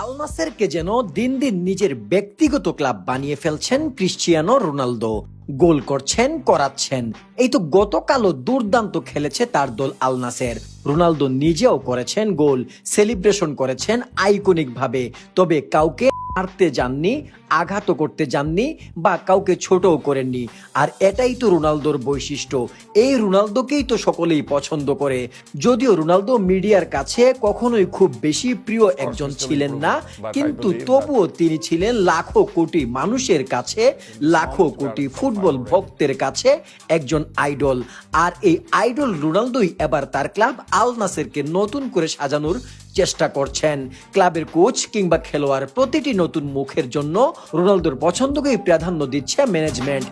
আলনাসেরকে যেন দিন দিন নিজের ব্যক্তিগত ক্লাব বানিয়ে ফেলছেন ক্রিশ্চিয়ানো রোনালদো। গোল করছেন, করাচ্ছেন। এই তো গতকালও দুর্দান্ত খেলেছে তার দল আলনাসের। রোনালদো নিজেও করেছেন গোল, সেলিব্রেশন করেছেন আইকনিক ভাবে তবে কাউকে মারতে যাননি আঘাত করতে যাননি বা কাউকে ছোটও করেননি। আর এটাই তো রোনালদোর বৈশিষ্ট্য। এই রোনালদোকেই তো সকলেই পছন্দ করে। যদিও রোনালদো মিডিয়ার কাছে কখনোই খুব বেশি প্রিয় একজন ছিলেন না কিন্তু তবুও তিনি ছিলেন লাখো কোটি মানুষের কাছে লাখো কোটি ফুটবল ভক্তের কাছে একজন আইডল। আর এই আইডল রোনালদোই এবার তার ক্লাব আল নাসেরকে নতুন করে সাজানোর চেষ্টা করছেন। ক্লাবের কোচ কিংবা খেলোয়াড় প্রতিটি নতুন মুখের জন্য রোনালদোর পছন্দকেই প্রাধান্য দিচ্ছে ম্যানেজমেন্ট।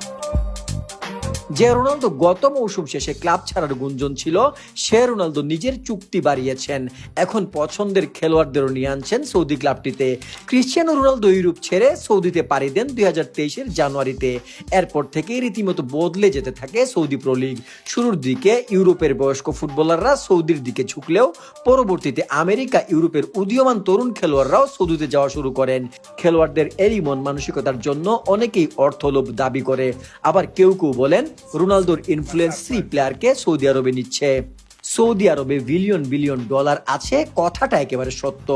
যে রোনালদো গত মৌসুম শেষে ক্লাব ছাড়ার গুঞ্জন ছিল, সে রোনালদো নিজের চুক্তি বাড়িয়েছেন। এখন পছন্দের খেলোয়াড়দেরও নিয়ে আনছেন সৌদি ক্লাবটিতে। ক্রিশ্চিয়ানো রোনালদো ইউরোপ ছেড়ে সৌদিতে পাড়ি দেন দুই হাজার তেইশের জানুয়ারিতে। এরপর থেকেই রীতিমতো বদলে যেতে থাকে সৌদি প্রো লিগ। শুরুর দিকে ইউরোপের বয়স্ক ফুটবলাররা সৌদির দিকে ঝুঁকলেও পরবর্তীতে আমেরিকা, ইউরোপের উদীয়মান তরুণ খেলোয়াড়রাও সৌদিতে যাওয়া শুরু করেন। খেলোয়াড়দের এরই মন মানসিকতার জন্য অনেকেই অর্থলোভ দাবি করে। আবার কেউ কেউ বলেন রোনালদোর ইনফ্লুয়েন্স থ্রি প্লেয়ারকে সৌদি আরবে নিচ্ছে। সৌদি আরবে বিলিয়ন বিলিয়ন ডলার আছে, কথাটা একেবারে সত্য।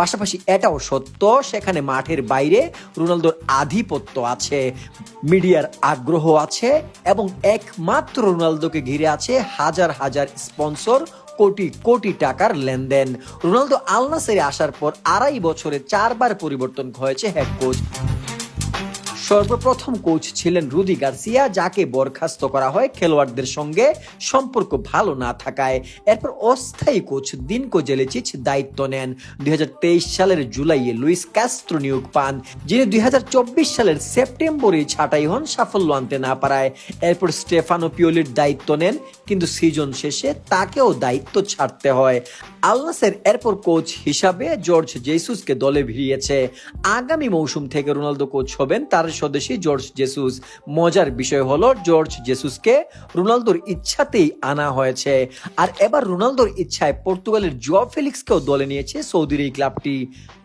পাশাপাশি এটাও সত্য, সেখানে মাঠের বাইরে রোনালদোর আধিপত্য আছে, মিডিয়ার আগ্রহ আছে এবং একমাত্র রোনালদোকে ঘিরে আছে হাজার হাজার স্পন্সর কোটি কোটি টাকার লেনদেন। রোনালদো আলনাসেরে আসার পর আড়াই বছরে চারবার পরিবর্তন হয়েছে হেড কোচ সর্বপ্রথম কোচ ছিলেন রুদি গার্সিয়া, যাকে বরখাস্ত করা হয় খেলোয়াড়দের সঙ্গে সম্পর্ক ভালো না থাকায়। এরপর অস্থায়ী কোচ দিনকো জেলেচিচ দায়িত্ব নেন। দু হাজার তেইশ সালের জুলাইয়ে লুইস ক্যাস্ট্রো নিয়োগ পান, যিনি দু হাজার চব্বিশ সালের সেপ্টেম্বরে ছাঁটাই হন, সাফল্য আনতে না পারায়। এরপর স্টেফানো পিওলির দায়িত্ব নেন, কিন্তু সিজন শেষে তাকেও দায়িত্ব ছাড়তে হয়। আলনাসের এরপর কোচ হিসাবে জর্জ জেসুসকে দলে ভিড়িয়েছে। আগামী মৌসুম থেকে রোনালদো কোচ হবেন, তার স্বদেশী জর্জ জেসুস। মজার বিষয় হলো জর্জ জেসুসকে রোনালদোর ইচ্ছাতেই আনা হয়েছে। আর এবার রোনালদোর ইচ্ছায় পর্তুগালের জো ফেলিক্সকেও দলে নিয়েছে সৌদির এই ক্লাবটি।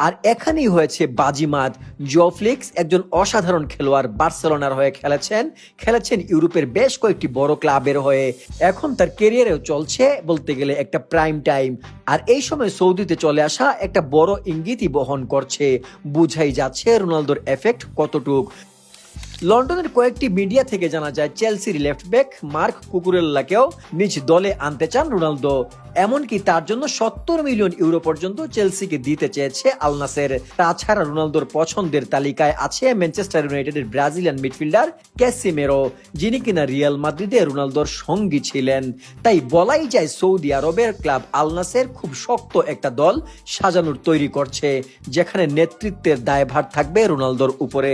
আর এখানেই হয়েছে বাজিমাত। জো ফেলিক্স একজন অসাধারণ খেলোয়াড় বার্সেলোনার হয়ে খেলেছেন। খেলেছেন ইউরোপের বেশ কয়েকটি বড় ক্লাবের হয়ে। এখন তার কেরিয়ারেও চলছে বলতে গেলে একটা প্রাইম টাইম। আর এই সময় সৌদিতে চলে আসা একটা বড় ইঙ্গিতই বহন করছে। বুঝাই যাচ্ছে রোনালদোর এফেক্ট কতটুক। লন্ডনের কয়েকটি মিডিয়া থেকে জানা যায়, চেলসির লেফট ব্যাক মার্ক কুকুরেল্লাকেও নিজ দলে আনতে চান রোনালদো। এমনকি তার জন্য সত্তর মিলিয়ন ইউরো পর্যন্ত চেলসিকে দিতে চেয়েছে আলনাসের তাছাড়া রোনালদোর পছন্দের তালিকায় আছে ম্যানচেস্টার ইউনাইটেডের ব্রাজিলিয়ান মিডফিল্ডার ক্যাসিমেরো, যিনি কিনা রিয়াল মাদ্রিদে রোনালদোর সঙ্গী ছিলেন। তাই বলাই যায় সৌদি আরবের ক্লাব আলনাসের খুব শক্ত একটা দল সাজানোর তৈরি করছে, যেখানে নেতৃত্বের দায়ভার থাকবে রোনালদোর উপরে।